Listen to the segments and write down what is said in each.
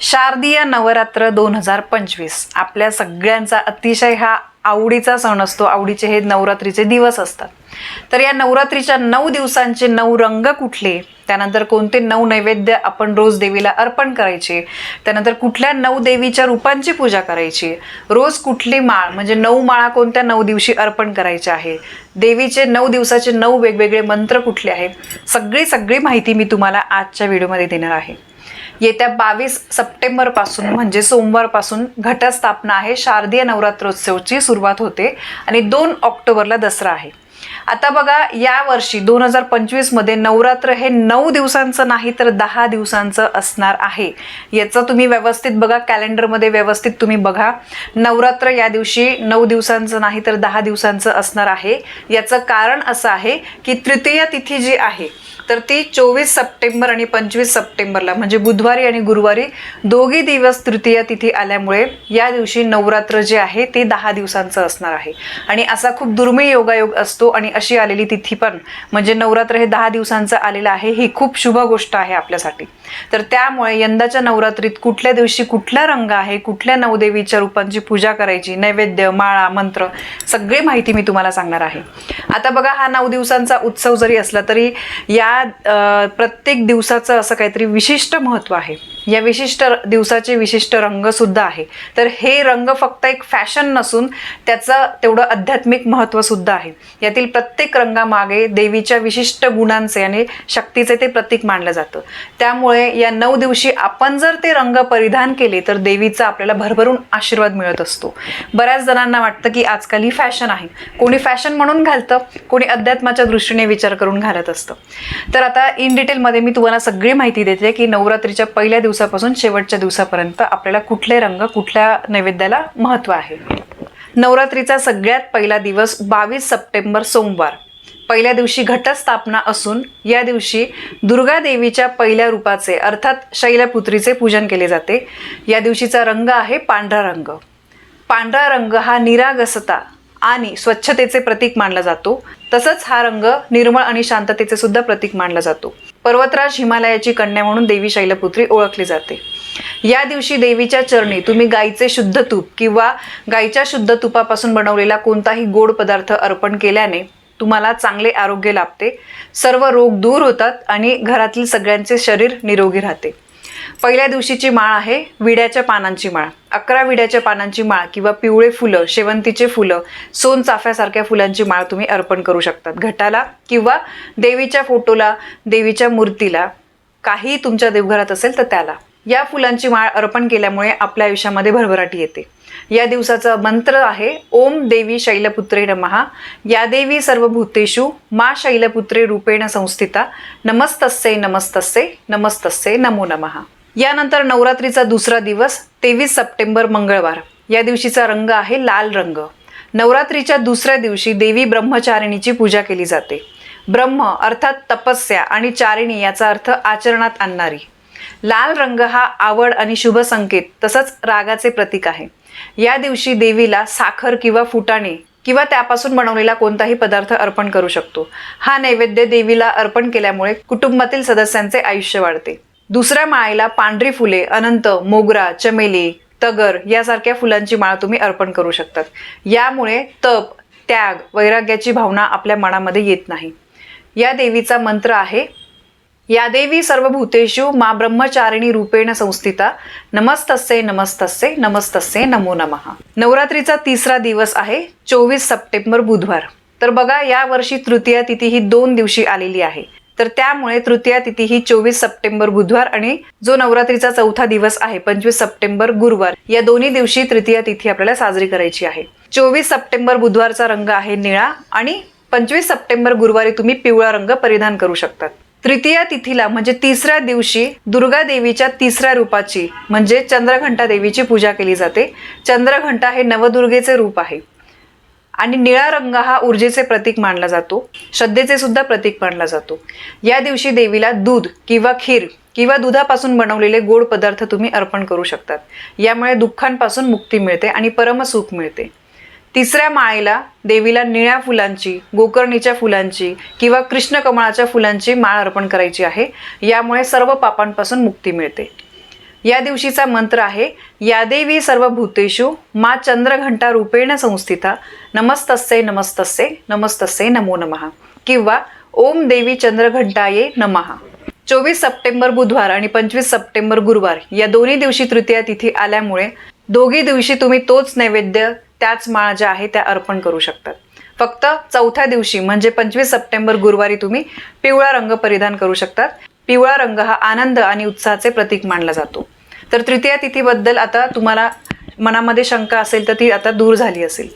शारदीय नवरात्र दोन हजार पंचवीस. आपल्या सगळ्यांचा अतिशय हा आवडीचा सण असतो. आवडीचे हे नवरात्रीचे दिवस असतात. तर या नवरात्रीच्या नऊ दिवसांचे नऊ रंग कुठले? त्यानंतर कोणते नऊ नैवेद्य आपण रोज देवीला अर्पण करायचे? त्यानंतर कुठल्या नऊ देवीच्या रूपांची पूजा करायची? रोज कुठली माळ म्हणजे नऊ माळा कोणत्या नऊ दिवशी अर्पण करायचे आहे? देवीचे नऊ दिवसाचे नऊ वेगवेगळे मंत्र कुठले आहेत? सगळी सगळी माहिती मी तुम्हाला आजच्या व्हिडिओमध्ये देणार आहे. येत्या बावीस सप्टेंबरपासून म्हणजे सोमवारपासून घटस्थापना आहे. शारदीय नवरात्रोत्सवची सुरुवात होते आणि दोन ऑक्टोबरला दसरा आहे. आता बघा या वर्षी दोन हजार पंचवीसमध्ये नवरात्र हे नऊ दिवसांचं नाही तर दहा दिवसांचं असणार आहे. याचं तुम्ही व्यवस्थित बघा कॅलेंडरमध्ये व्यवस्थित तुम्ही बघा. नवरात्र या दिवशी नऊ दिवसांचं नाही तर दहा दिवसांचं असणार आहे. याचं कारण असं आहे की तृतीय तिथी जी आहे तर ती चोवीस सप्टेंबर आणि पंचवीस सप्टेंबरला म्हणजे बुधवारी आणि गुरुवारी दोघी दिवस तृतीय तिथी आल्यामुळे या दिवशी नवरात्र जे आहे ते दहा दिवसांचं असणार आहे. आणि असा खूप दुर्मिळ योगायोग असतो आणि अशी आलेली तिथी पण म्हणजे नवरात्र हे दहा दिवसांचं आलेलं आहे ही खूप शुभ गोष्ट आहे आपल्यासाठी. तर त्यामुळे यंदाच्या नवरात्रीत कुठल्या दिवशी कुठला रंग आहे कुठल्या नवदेवीच्या रूपांची पूजा करायची नैवेद्य माळा मंत्र सगळी माहिती मी तुम्हाला सांगणार आहे. आता बघा हा नऊ दिवसांचा उत्सव जरी असला तरी या प्रत्येक दिवसाचं असं काहीतरी विशिष्ट महत्त्व आहे. या विशिष्ट दिवसाचे विशिष्ट रंगसुद्धा आहे. तर हे रंग फक्त एक फॅशन नसून त्याचं तेवढं आध्यात्मिक महत्त्वसुद्धा आहे. यातील प्रत्येक रंगामागे देवीच्या विशिष्ट गुणांचे आणि शक्तीचे ते प्रतीक मानलं जातं. त्यामुळे या नऊ दिवशी आपण जर ते रंग परिधान केले तर देवीचा आपल्याला भरभरून आशीर्वाद मिळत असतो. बऱ्याच जणांना वाटतं की आजकाल ही फॅशन आहे. कोणी फॅशन म्हणून घालतं कोणी अध्यात्माच्या दृष्टीने विचार करून घालत असतं. तर आता इन डिटेलमध्ये मी तुम्हाला सगळी माहिती देते की नवरात्रीच्या पहिल्या दिवशी दिवसापासून शेवटच्या दिवसापर्यंत आपल्याला कुठले रंग कुठल्या नैवेद्याला महत्त्व आहे? नवरात्रीचा सगळ्यात पहिला दिवस बावीस सप्टेंबर सोमवार. पहिल्या दिवशी घटस्थापना असून या दिवशी दुर्गा देवीच्या पहिल्या रूपाचे अर्थात शैलपुत्रीचे पूजन केले जाते. या दिवशीचा रंग आहे पांढरा रंग. पांढरा रंग हा निरागसता आणि स्वच्छतेचे प्रतीक मानला जातो. तसंच हा रंग निर्मळ आणि शांततेचे सुद्धा प्रतीक मानला जातो. पर्वतराज हिमालयाची कन्या म्हणून देवी शैलपुत्री ओळखली जाते. या दिवशी देवीच्या चरणी तुम्ही गाईचे शुद्ध तूप किंवा गाईच्या शुद्ध तुपापासून बनवलेला कोणताही गोड पदार्थ अर्पण केल्याने तुम्हाला चांगले आरोग्य लाभते. सर्व रोग दूर होतात आणि घरातील सगळ्यांचे शरीर निरोगी राहते. पहिल्या दिवशीची माळ आहे विड्याच्या पानांची माळ. अकरा विड्याच्या पानांची माळ किंवा पिवळे फुलं शेवंतीचे फुलं सोनचाफ्यासारख्या फुलांची माळ तुम्ही अर्पण करू शकतात. घटाला किंवा देवीच्या फोटोला देवीच्या मूर्तीला काही तुमच्या देवघरात असेल तर त्याला. या फुलांची माळ अर्पण केल्यामुळे आपल्या आयुष्यामध्ये भरभराटी येते. या दिवसाचा मंत्र आहे ओम देवी शैलपुत्रे नमहा या देवी सर्व भूतेषु मा शैलपुत्रे रूपेण संस्थिता. नमस्तस्ये नमस्तस्ये नमस्तस्ये नमो नमहा यानंतर नवरात्रीचा दुसरा दिवस तेवीस सप्टेंबर मंगळवार. या दिवशीचा रंग आहे लाल रंग. नवरात्रीच्या दुसऱ्या दिवशी देवी ब्रह्मचारिणीची पूजा केली जाते. ब्रह्म अर्थात तपस्या आणि चारिणी याचा अर्थ आचरणात आणणारी. लाल रंग हा आवड आणि शुभ संकेत तसंच रागाचे प्रतीक आहे. या दिवशी देवीला साखर किंवा फुटाणे किंवा त्यापासून बनवलेला कोणताही पदार्थ अर्पण करू शकतो. हा नैवेद्य देवीला अर्पण केल्यामुळे कुटुंबातील सदस्यांचे आयुष्य वाढते. दुसऱ्या माळेला पांढरी फुले अनंत मोगरा चमेली तगर यासारख्या फुलांची माळ तुम्ही अर्पण करू शकतात. यामुळे तप त्याग वैराग्याची भावना आपल्या मनामध्ये येत नाही. या देवीचा मंत्र आहे या देवी सर्वभूतेषु मा ब्रह्मचारिणी रूपेण संस्थिता नमस्तस्ये नमस्तस्ये नमस्तस्ये नमो नमः. नवरात्रीचा तिसरा दिवस आहे चोवीस सप्टेंबर बुधवार. तर बघा या वर्षी तृतीया तिथी ही दोन दिवशी आलेली आहे. तर त्यामुळे तृतीया तिथी ही चोवीस सप्टेंबर बुधवार आणि जो नवरात्रीचा चौथा दिवस आहे पंचवीस सप्टेंबर गुरुवार या दोन्ही दिवशी तृतीया तिथी आपल्याला साजरी करायची आहे. चोवीस सप्टेंबर बुधवारचा रंग आहे निळा आणि पंचवीस सप्टेंबर गुरुवारी तुम्ही पिवळा रंग परिधान करू शकतात तृतीया तिथीला म्हणजे तिसऱ्या दिवशी दुर्गा देवीच्या तिसऱ्या रूपाची म्हणजे चंद्रघंटा देवीची पूजा केली जाते. चंद्रघंटा हे नवदुर्गेचे रूप आहे. आणि निळा रंग हा ऊर्जेचे प्रतीक मानला जातो श्रद्धेचे सुद्धा प्रतीक मानला जातो. या दिवशी देवीला दूध किंवा खीर किंवा दुधापासून बनवलेले गोड पदार्थ तुम्ही अर्पण करू शकतात. यामुळे दुःखांपासून मुक्ती मिळते आणि परमसुख मिळते. तिसऱ्या माळेला देवीला निळ्या फुलांची गोकर्णीच्या फुलांची किंवा कृष्ण कमळाच्या फुलांची माळ अर्पण करायची आहे. यामुळे सर्व पापांपासून मुक्ती मिळते. या दिवशीचा मंत्र आहे या देवी सर्व भूतेषु मा चंद्रघंटा रूपेण संस्थिता नमस्तस्ये नमस्तस्ये नमस्तस्ये नमो नमः. किंवा ओम देवी चंद्रघंटाये नमः. चोवीस सप्टेंबर बुधवार आणि पंचवीस सप्टेंबर गुरुवार या दोन्ही दिवशी तृतीया तिथी आल्यामुळे दोघी दिवशी तुम्ही तोच नैवेद्य त्याच माळ ज्या आहे त्या अर्पण करू शकतात. फक्त चौथ्या दिवशी म्हणजे पंचवीस सप्टेंबर गुरुवारी तुम्ही पिवळा रंग परिधान करू शकतात. पिवळा रंग हा आनंद आणि उत्साहाचे प्रतीक मानला जातो. तर तृतीया तिथीबद्दल आता तुम्हाला मनामध्ये शंका असेल तर ती आता दूर झाली असेल.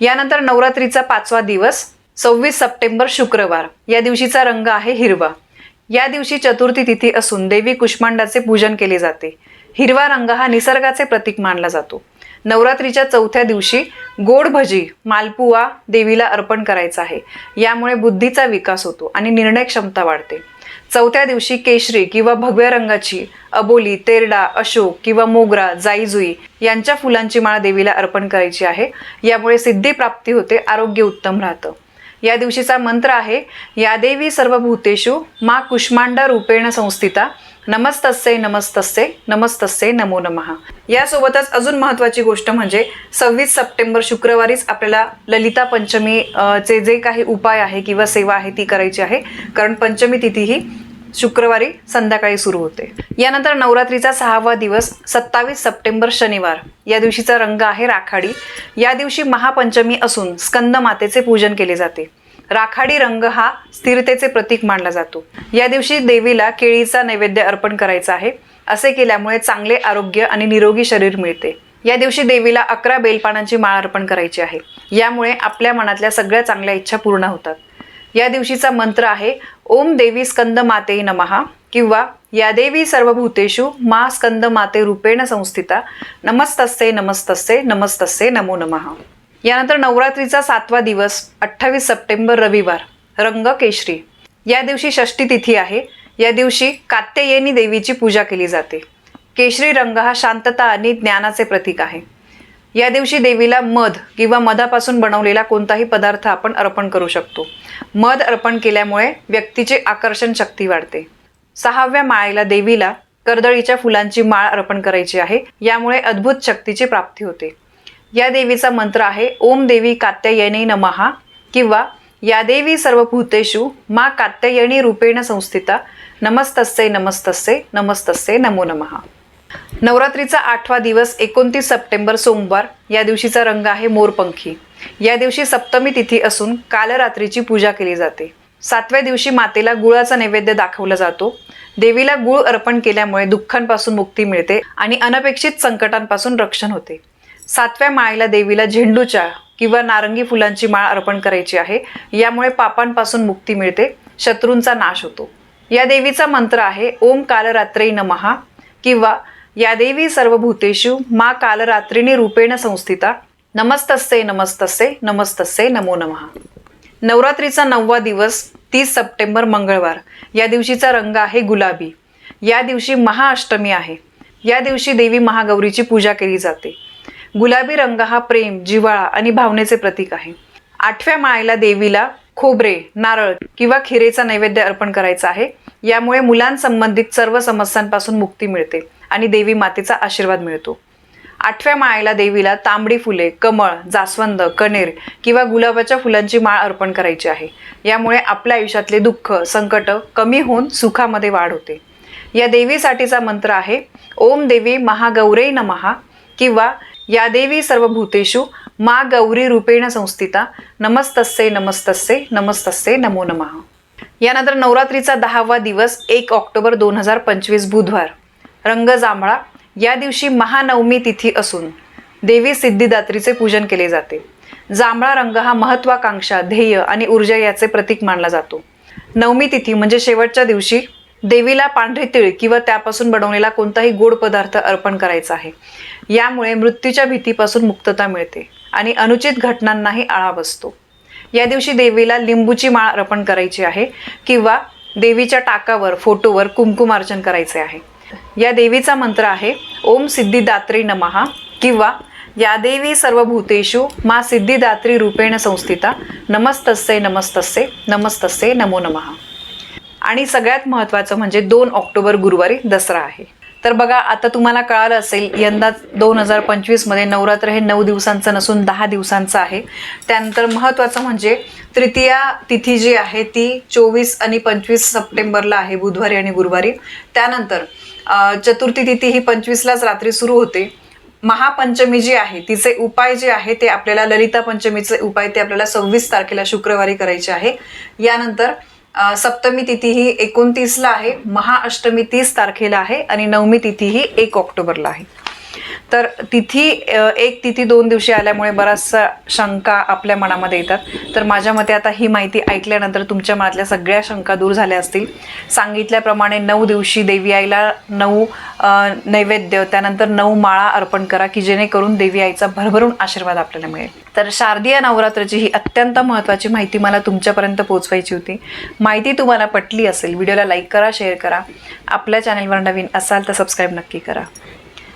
यानंतर नवरात्रीचा पाचवा दिवस सव्वीस सप्टेंबर शुक्रवार. या दिवशीचा रंग आहे हिरवा. या दिवशी चतुर्थी तिथी असून देवी कुष्मांडाचे पूजन केले जाते. हिरवा रंग हा निसर्गाचे प्रतीक मानला जातो. नवरात्रीच्या चौथ्या दिवशी गोड भजी मालपुवा देवीला अर्पण करायचा आहे. यामुळे बुद्धीचा विकास होतो आणि निर्णय क्षमता वाढते. चौथ्या दिवशी केशरी किंवा भगव्या रंगाची अबोली तेरडा अशोक किंवा मोगरा जाईजुई यांच्या फुलांची माळ देवीला अर्पण करायची आहे. यामुळे सिद्धी प्राप्ती होते आरोग्य उत्तम राहतं. या दिवशीचा मंत्र आहे या देवी सर्व भूतेषु मा कुष्मांडा रूपेण संस्थिता नमस्तस्ये नमस्तस्ये नमस्तस्ये नमो नमः. यासोबतच अजून महत्त्वाची गोष्ट म्हणजे सव्वीस सप्टेंबर शुक्रवारीच आपल्याला ललिता पंचमी चे जे काही उपाय आहे किंवा सेवा आहे ती करायची आहे. कारण पंचमी तिथी ही शुक्रवारी संध्याकाळी सुरू होते. यानंतर नवरात्रीचा सहावा दिवस सत्तावीस सप्टेंबर शनिवार. या दिवशीचा रंग आहे राखाडी. या दिवशी महापंचमी असून स्कंद मातेचे पूजन केले जाते. राखाडी रंग हा स्थिरतेचे प्रतीक मानला जातो. या दिवशी देवीला केळीचा नैवेद्य अर्पण करायचा आहे. असे केल्यामुळे चांगले आरोग्य आणि निरोगी शरीर मिळते. या दिवशी देवीला अकरा बेलपानांची माळ अर्पण करायची आहे. यामुळे आपल्या मनातल्या सगळ्या चांगल्या इच्छा पूर्ण होतात. या दिवशीचा मंत्र आहे ओम देवी स्कंद माते नमहा किंवा या देवी सर्व भूतेषु मा स्कंद माते रूपेण संस्थिता। नमस्तस्ते नमस्तस्ते नमस्तस्ये नमो नमः. यानंतर नवरात्रीचा सातवा दिवस अठ्ठावीस सप्टेंबर रविवार रंग केशरी या दिवशी षष्ठी तिथी आहे. या दिवशी कात्यायनी देवीची पूजा केली जाते. केशरी रंग हा शांतता आणि ज्ञानाचे प्रतीक आहे. या दिवशी देवीला मध किंवा मधापासून बनवलेला कोणताही पदार्थ आपण अर्पण करू शकतो. मध अर्पण केल्यामुळे व्यक्तीची आकर्षण शक्ती वाढते. सहाव्या माळेला देवीला कर्दळीच्या फुलांची माळ अर्पण करायची आहे. यामुळे अद्भुत शक्तीची प्राप्ती होते. या देवीचा मंत्र आहे ओम देवी कात्यायनी नमहा किंवा या देवी सर्व भूतेषु मा कात्यायनी रूपेण संस्थिता नमस्तस्ये नमस्तस्ये नमस्तस्ये नमो नमः. नवरात्रीचा आठवा दिवस एकोणतीस सप्टेंबर सोमवार या दिवशीचा रंग आहे मोरपंखी. या दिवशी सप्तमी तिथी असून कालरात्रीची पूजा केली जाते. सातव्या दिवशी मातेला गुळाचा नैवेद्य दाखवला जातो. देवीला गुळ अर्पण केल्यामुळे दुःखांपासून मुक्ती मिळते आणि अनपेक्षित संकटांपासून रक्षण होते. सातव्या माळेला देवीला झेंडूच्या किंवा नारंगी फुलांची माळ अर्पण करायची आहे. यामुळे पापांपासून मुक्ती मिळते शत्रूंचा नाश होतो. या देवीचा मंत्र आहे ओम कालरात्री नमहा किंवा या देवी सर्व भूतेषु मा कालरात्रीने रूपेण संस्थिता नमस्तस्से नमस्तस्से नमस्तस्से नमो नमः. नवरात्रीचा नववा दिवस तीस सप्टेंबर मंगळवार. या दिवशीचा रंग आहे गुलाबी. या दिवशी महाअष्टमी आहे. या दिवशी देवी महागौरीची पूजा केली जाते. गुलाबी रंग हा प्रेम जिव्हाळा आणि भावनेचे प्रतीक आहे. आठव्या माळेला देवीला खोबरे नारळ किंवा खिरेचा नैवेद्य अर्पण करायचा आहे. यामुळे मुलांसंबंधित सर्व समस्यांपासून मुक्ती मिळते आणि देवी मातेचा आशीर्वाद मिळतो. आठव्या माळेला देवीला तांबडी फुले कमळ जास्वंद कणेर किंवा गुलाबाच्या फुलांची माळ अर्पण करायची आहे. यामुळे आपल्या आयुष्यातले दुःख संकट कमी होऊन सुखामध्ये वाढ होते. या देवीसाठीचा मंत्र आहे ओम देवी महागौरे नमहा किंवा या देवी सर्व भूतेषु मा गौरी रूपेण संस्थिता नमस्तस्ये नमस्तस्ये नमस्तस्ये नमो नमः. यानंतर नवरात्रीचा दहावा दिवस एक ऑक्टोबर दोन हजार पंचवीस बुधवार. रंग जांभळा या दिवशी महानवमी तिथी असून देवी सिद्धिदात्रीचे पूजन केले जाते. जांभळा रंग हा महत्वाकांक्षा ध्येय आणि ऊर्जा याचे प्रतीक मानला जातो. नवमी तिथी म्हणजे शेवटच्या दिवशी देवीला पांढरे तिळ किंवा त्यापासून बनवलेला कोणताही गोड पदार्थ अर्पण करायचा आहे. यामुळे मृत्यूच्या भीतीपासून मुक्तता मिळते आणि अनुचित घटनांनाही आळा बसतो. या दिवशी देवीला लिंबूची माळ अर्पण करायची आहे किंवा देवीच्या टाकावर फोटोवर कुंकुमार्चन करायचे आहे. या देवीचा मंत्र आहे ओम सिद्धिदात्री नमहा किंवा या देवी सर्वभूतेषु मा सिद्धिदात्री रूपेण संस्थिता नमस्तस्से नमस्तस्से नमस्तस्से नमो नमः. आणि सगळ्यात महत्त्वाचं म्हणजे दोन ऑक्टोबर गुरुवारी दसरा आहे. तर बघा आता तुम्हाला कळालं असेल यंदा दोन हजार पंचवीसमध्ये नवरात्र हे नऊ दिवसांचं नसून दहा दिवसांचं आहे. त्यानंतर महत्त्वाचं म्हणजे तृतीया तिथी जी आहे ती चोवीस आणि पंचवीस सप्टेंबरला आहे बुधवारी आणि गुरुवारी. त्यानंतर चतुर्थी तिथी ही पंचवीसलाच रात्री सुरू होते. महापंचमी जी आहे तिचे उपाय जे आहे ते आपल्याला ललिता पंचमीचे उपाय ते आपल्याला सव्वीस तारखेला शुक्रवारी करायचे आहे. यानंतर सप्तमी तिथी ही एकोणतीसला आहे. महाअष्टमी तीस तारखेला आहे आणि नवमी तिथी ही एक ऑक्टोबरला आहे. तर तिथी एक तिथी दोन दिवशी आल्यामुळे बराचसा शंका आपल्या मनामध्ये येतात. तर माझ्या मते आता ही माहिती ऐकल्यानंतर तुमच्या मनातल्या सगळ्या शंका दूर झाल्या असतील. सांगितल्याप्रमाणे नऊ दिवशी देवी आईला नऊ नैवेद्य त्यानंतर नऊ माळा अर्पण करा की जेणेकरून देवी आईचा भरभरून आशीर्वाद आपल्याला मिळेल. तर शारदीय नवरात्राची ही अत्यंत महत्त्वाची माहिती मला तुमच्यापर्यंत पोहोचवायची होती. माहिती तुम्हाला पटली असेल व्हिडिओला लाईक करा शेअर करा. आपल्या चॅनलवर नवीन असाल तर सबस्क्राईब नक्की करा.